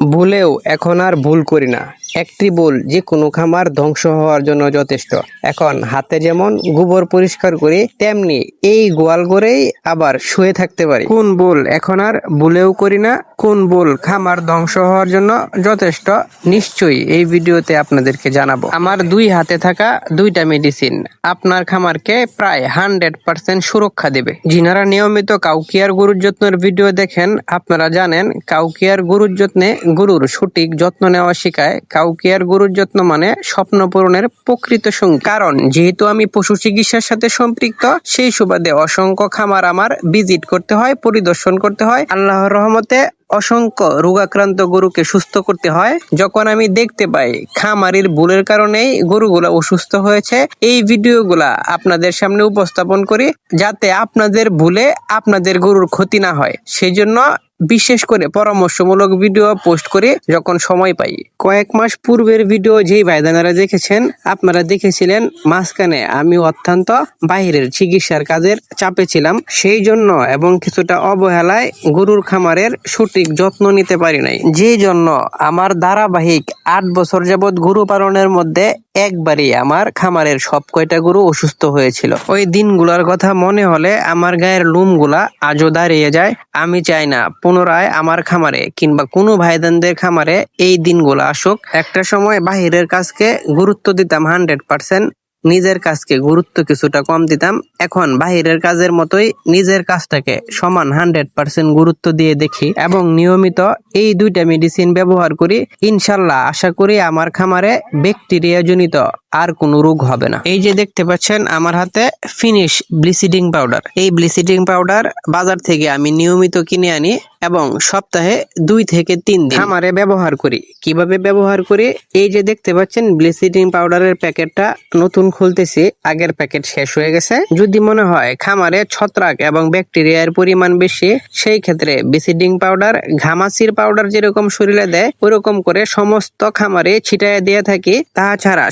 ভুলেও এখন আর ভুল করি না। একটি ভুল যে কোনো খামার ধ্বংস হওয়ার জন্য যথেষ্ট। এখন হাতে যেমন গোবর পরিষ্কার করি, তেমনি এই গোয়াল করেই আবার শুয়ে থাকতে পারি। কোন ভুল এখন আর ভুলেও করি না, কোন ভুল খামার ধ্বংস হওয়ার জন্য যথেষ্ট, নিশ্চয়ই এই ভিডিওতে আপনাদেরকে জানাব। আমার দুই হাতে থাকা দুইটা মেডিসিন আপনার খামারকে প্রায় হান্ড্রেড পার্সেন্ট সুরক্ষা দেবে। যিনারা নিয়মিত কাউকিয়ার গরুর যত্নের ভিডিও দেখেন, আপনারা জানেন কাউকিয়ার গরুর যত্নে গরুর সঠিক যত্ন নেওয়া শেখায় কাউকিয়ার গরুর যত্ন মানে স্বপ্ন পূরণের প্রকৃত সঙ্গী। কারণ, যেহেতু আমি পশু চিকিৎসার সাথে সম্পৃক্ত, সেই সুবাদে অসংখ্য খামার আমার ভিজিট করতে হয়, পরিদর্শন করতে হয়। আল্লাহর রহমতে অসংখ্য রোগাক্রান্ত গরুকে সুস্থ করতে হয়। যখন আমি দেখতে পাই খামারির ভুলের কারণেই গরুগুলা অসুস্থ হয়েছে, এই ভিডিওগুলা আপনাদের সামনে উপস্থাপন করি, যাতে আপনাদের ভুলে আপনাদের গরুর ক্ষতি না হয়। সেই জন্য বিশেষ করে পরামর্শমূলক ভিডিও পোস্ট করে যখন সময় পাই। কয়েক মাস পূর্বের ভিডিও যেই ভাইদানারা দেখেছেন, আপনারা দেখেছিলেন মাঝখানে আমি অত্যন্ত বাইরের চিকিৎসার কাজের চাপে ছিলাম, সেই জন্য এবং কিছুটা অবহেলায় গরুর খামারের সঠিক যত্ন নিতে পারি নাই। যেই জন্য আমার ধারাবাহিক আট বছর যাবৎ গরু পালনের মধ্যে একবারই আমার খামারের সব কয়টা গরু অসুস্থ হয়েছিল। ওই দিনগুলোর কথা মনে হলে আমার গায়ের লোমগুলা আজও দাঁড়িয়ে যায়। আমি চাই না পুনরায় আমার খামারে কিংবা কোনো ভাইদানদের খামারে এই দিনগুলো আসুক। একটা সময় বাহিরের কাজকে গুরুত্ব দিতাম হান্ড্রেড পার্সেন্ট নিজের কাজকে গুরুত্ব কিছুটা কম দিতাম। এখন বাহিরের কাজের মতোই নিজের কাজটাকে সমান হান্ড্রেড পার্সেন্ট গুরুত্ব দিয়ে দেখি এবং নিয়মিত এই দুইটা মেডিসিন ব্যবহার করি। ইনশাল্লাহ আশা করি আমার খামারে ব্যাকটেরিয়া জনিত আর কোনো রোগ হবে না। এই যে দেখতে পাচ্ছেন, আমার হাতে ফিনিশ ব্লিচিডিং পাউডার এই ব্লিচিডিং পাউডার বাজার থেকে আমি নিয়মিত কিনে আনি এবং সপ্তাহে দুই থেকে তিন দিন খামারে ব্যবহার করি। কীভাবে ব্যবহার করি? এই যে দেখতে পাচ্ছেন ব্লিচিডিং পাউডারের প্যাকেটটা নতুন খুলতেছি। আগের প্যাকেট শেষ হয়ে গেছে। যদি মনে হয় খামারে ছত্রাক এবং ব্যাকটেরিয়ার পরিমাণ বেশি, সেই ক্ষেত্রে ব্লিচিডিং পাউডার ঘামাচির পাউডার যেরকম শরীরে দেয়, ওরকম করে সমস্ত খামারে ছিটায় দিয়ে থাকি। তাছাড়া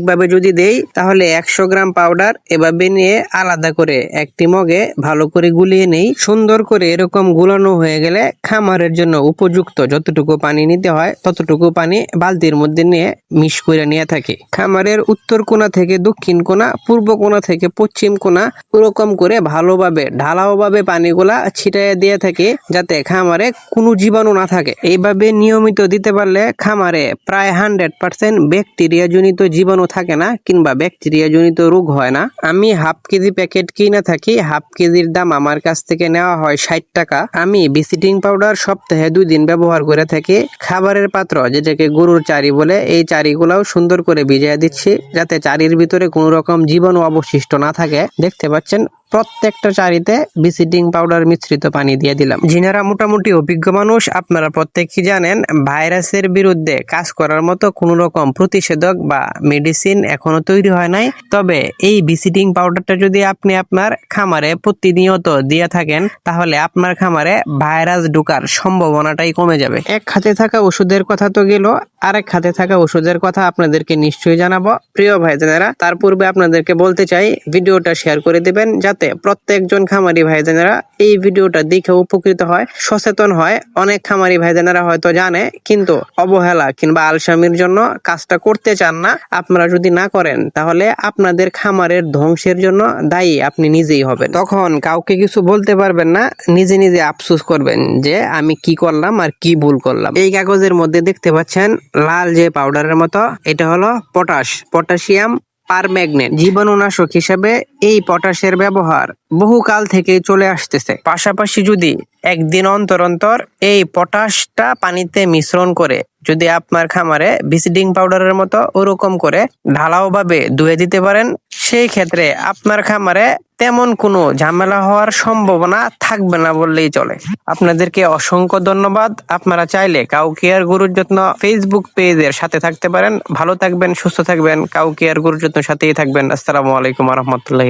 স্বাভাবিকভাবে যদি দেই, তাহলে একশো গ্রাম পাউডার এভাবে নিয়ে আলাদা করে একটি মগে ভালো করে গুলিয়ে নেই। সুন্দর করে এরকম গুলানো হয়ে গেলে খামারের জন্য উপযুক্ত যতটুকু পানি নিতে হয়, ততটুকু পানি বালতির মধ্যে নিয়ে মিশ করে নিয়ে থাকি। খামারের উত্তর কোণা থেকে দক্ষিণ কোণা, পূর্ব কোণা থেকে পশ্চিম কোণা, ওরকম করে ভালোভাবে, ঢালাওভাবে পানিগুলা ছিটাইয়ে দিয়ে থাকি যাতে খামারে কোনো জীবাণু না থাকে। এইভাবে নিয়মিত দিতে পারলে খামারে প্রায় হান্ড্রেড পার্সেন্ট ব্যাকটেরিয়া জনিত জীবাণু থাকে না, কিংবা ব্যাকটেরিয়া জনিত রোগ হয় না। আমি হাফ কেজি প্যাকেট কিনে থাকি, হাফ কেজির দাম আমার কাছ থেকে নেওয়া হয় ষাট টাকা। আমি ভিজিটিং পাউডার সপ্তাহে দুই দিন ব্যবহার করে থাকি। খাবারের পাত্র, যেটাকে গরুর চারি বলে, এই চারিগুলাও সুন্দর করে ভিজিয়ে দিচ্ছি, যাতে চারির ভিতরে কোনো রকম জীবাণু অবশিষ্ট না থাকে। দেখতে পাচ্ছেন প্রত্যেকটা চারিতে ভিজিটিং পাউডার মিশ্রিত পানি দিয়ে দিলাম। যিনারা মোটামুটি অভিজ্ঞ মানুষ, আপনারা প্রত্যেকই জানেন, ভাইরাসের বিরুদ্ধে কাজ করার মতো কোনো রকম প্রতিষেধক বা মেডিসিন এখনও তৈরি হয় নাই। তবে এই ভিজিটিং পাউডারটা যদি আপনি আপনার খামারে প্রতিনিয়ত দিয়ে থাকেন, তাহলে আপনার খামারে ভাইরাস ঢোকার সম্ভাবনাটাই কমে যাবে। এক হাতে থাকা ওষুধের কথা তো গেল, আরেক হাতে থাকা ওষুধের কথা আপনাদেরকে নিশ্চয়ই জানাব। প্রিয় ভাইজানেরা, তার পূর্বে আপনাদেরকে বলতে চাই, ভিডিওটা শেয়ার করে দেবেন, যাতে প্রত্যেকজন খামারি ভাইজানেরা এই ভিডিওটা দেখে উপকৃত হয়, সচেতন হয়। অনেক খামারি ভাইজানেরা হয়তো জানে, কিন্তু অবহেলা কিংবা আলসামির জন্য কাজটা করতে চান না। আপনারা যদি না করেন, তাহলে আপনাদের খামারের ধ্বংসের জন্য দায়ী আপনি নিজেই হবেন। তখন কাউকে কিছু বলতে পারবেন না, নিজে নিজে আফসুস করবেন যে আমি কি করলাম আর কি ভুল করলাম। এই কাগজের মধ্যে দেখতে পাচ্ছেন, লাল যে পাউডারের মতো, এটা হলো পটাশ। পটাশিয়াম পারম্যাগনেট। জীবাণুনাশক হিসেবে এই পটাশের ব্যবহার বহুকাল থেকে চলে আসতেছে। পাশাপাশি যদি একদিন অন্তর অন্তর এই পটাশটা পানিতে মিশ্রণ করে যদি আপনার খামারে ভিজিটিং পাউডারের মতো ওরকম করে ঢালাও ভাবে ধুয়ে দিতে পারেন, সেই ক্ষেত্রে আপনার খামারে তেমন কোনো ঝামেলা হওয়ার সম্ভাবনা থাকবে না বললেই চলে। আপনাদেরকে অসংখ্য ধন্যবাদ। আপনারা চাইলে কাউকে আর গরুর যত্ন ফেসবুক পেজের সাথে থাকতে পারেন। ভালো থাকবেন, সুস্থ থাকবেন কাউকে আর গরুর যত্ন সাথেই থাকবেন। আসসালামু আলাইকুম রহমতুল্লাহ